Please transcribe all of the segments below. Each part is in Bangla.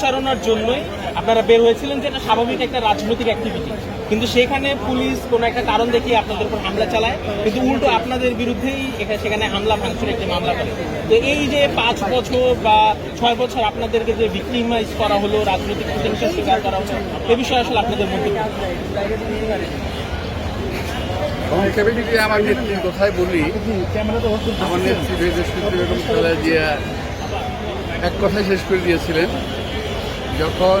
প্রচারণার জন্যই আপনারা বের হয়েছিলেন যে এটা স্বাভাবিক একটা রাজনৈতিক অ্যাক্টিভিটি কিন্তু সেখানে পুলিশ কোনো একটা কারণ দেখিয়ে আপনাদের উপর হামলা চালায়। কিন্তু উল্টো আপনাদের বিরুদ্ধেই এখানে সেখানে হামলা ভাঙচুর একটি মামলা করে। তো এই যে পাঁচ বছর বা ছয় বছর আপনাদেরকে যে ভিক্টিমাইজ করা হলো রাজনৈতিক প্রতিহিংসার শিকার করা হলো এ বিষয়ে আসলে আপনাদের মধ্যে সংক্ষেপে আমার নেত্রীর কথাই বলি। আমার নেত্রী বেদস্মৃতি বেগম খালেদা জিয়া এক কথায় শেষ করে দিয়েছিলেন। যখন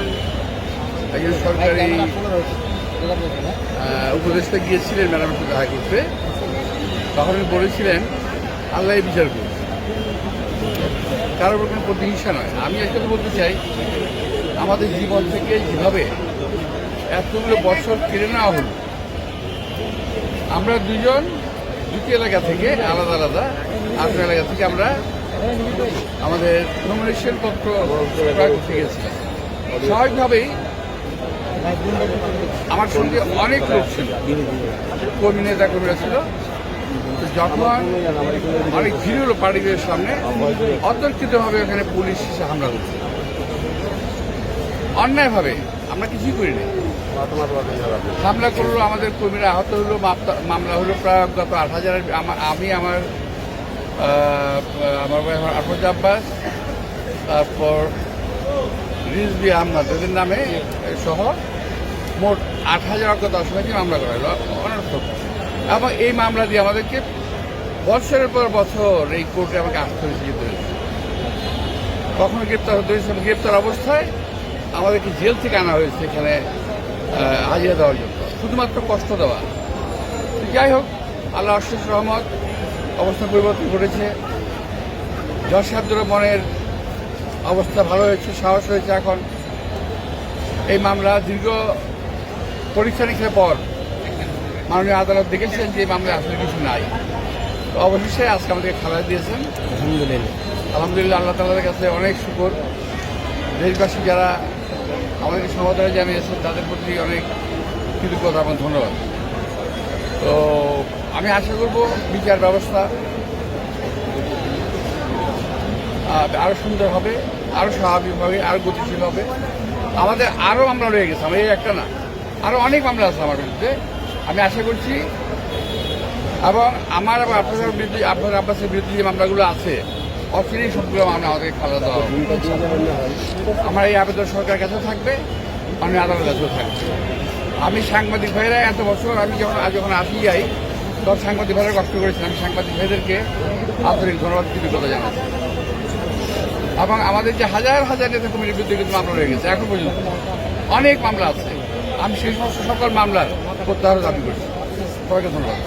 একজন সরকারি উপদেষ্টা গিয়েছিলেন ম্যাডামের সাথে দেখা করতে তখন উনি বলেছিলেন আল্লাহ বিচার করুন কারোর উপর কোনো প্রতিহিংসা নয়। আমি একটা বলতে চাই আমাদের জীবন থেকে যেভাবে এতগুলো বছর কেড়ে নেওয়া হলো আমরা দুজন দুটি এলাকা থেকে আলাদা আলাদা আপনার এলাকা থেকে আমরা আমাদের নমিনেশন পত্র করতে গেছিলাম স্বাভাবিকভাবেই আমার সঙ্গে অনেক লোক ছিল। কর্মী, নেতা কর্মীরা ছিল। যখন অনেক ভিড় হলো পার্টিদের সামনে, অতর্কিতভাবে এখানে পুলিশ এসে হামলা করছে। অন্যায়ভাবে আমরা কিছুই করিনি হামলা করল আমাদের কর্মীরা, আহত হলো মামলা হলো প্রায় গত আট হাজারের আমি আমার আমার ভাই আমার আব্বাস, তারপর রিজবি আহমদ এদের নামে সহ মোট আট হাজার অজ্ঞাত অসহায়কে মামলা করা হলো অনর্থক। এবং এই মামলা দিয়ে আমাদেরকে বছরের পর বছর এই কোর্টে আমাকে আসতে হয়েছে যেতে হয়েছে কখনো গ্রেপ্তার হতে হয়েছে গ্রেপ্তার অবস্থায় আমাদেরকে জেল থেকে আনা হয়েছে এখানে হাজিরা দেওয়ার জন্য। শুধুমাত্র কষ্ট দেওয়া। যাই হোক আল্লাহ অশেষ রহমত, অবস্থা পরিবর্তন ঘটেছে। যশ সাহেবদের মনের অবস্থা ভালো হয়েছে সাহস হয়েছে এখন। এই মামলা দীর্ঘ পরীক্ষা নিরীক্ষার পর মাননীয় আদালত দেখেছেন যে এই মামলায় আসলে কিছু নাই। তো অবশেষে আজকে আমাদেরকে খালাস দিয়েছেন। আলহামদুলিল্লাহ। আলহামদুলিল্লাহ আল্লাহ তালাদের কাছে অনেক শুকর। দেশবাসী যারা আমাদেরকে সমর্থনে জানিয়েছেন তাদের প্রতি অনেক কৃতজ্ঞতা এবং ধন্যবাদ। তো আমি আশা করব বিচার ব্যবস্থা আরও সুন্দর হবে আরও স্বাভাবিক হবে আরও গতিশীল হবে। আমাদের আরও মামলা রয়ে গেছে আমার এই একটা না আরও অনেক মামলা আছে আমার বিরুদ্ধে। আমি আশা করছি, এবং আমার এবং আপনার বিরুদ্ধে আপনার আব্বাসের বিরুদ্ধে যে মামলাগুলো আছে, অচিরেই সবগুলো মামলা আমাদেরকে খালা দেওয়া আমার এই আবেদন সরকারের কাছেও থাকবে, আমি আদালতের কাছেও থাকবে। আমি সাংবাদিক ভাইরা এত বছর, আমি যখন যখন আসি যাই, তখন সাংবাদিক ভাইরা কষ্ট করেছেন, আমি সাংবাদিক ভাইদেরকে আন্তরিক ধন্যবাদ, কৃতজ্ঞতা জানাচ্ছি। এবং আমাদের যে হাজার হাজার নেতা কমিটির বিরুদ্ধে কিন্তু মামলা রয়ে গেছে, এখন পর্যন্ত। অনেক মামলা আছে। আমি সেই সমস্ত সকল মামলার প্রত্যাহার দাবি করছি। সবাইকে ধন্যবাদ।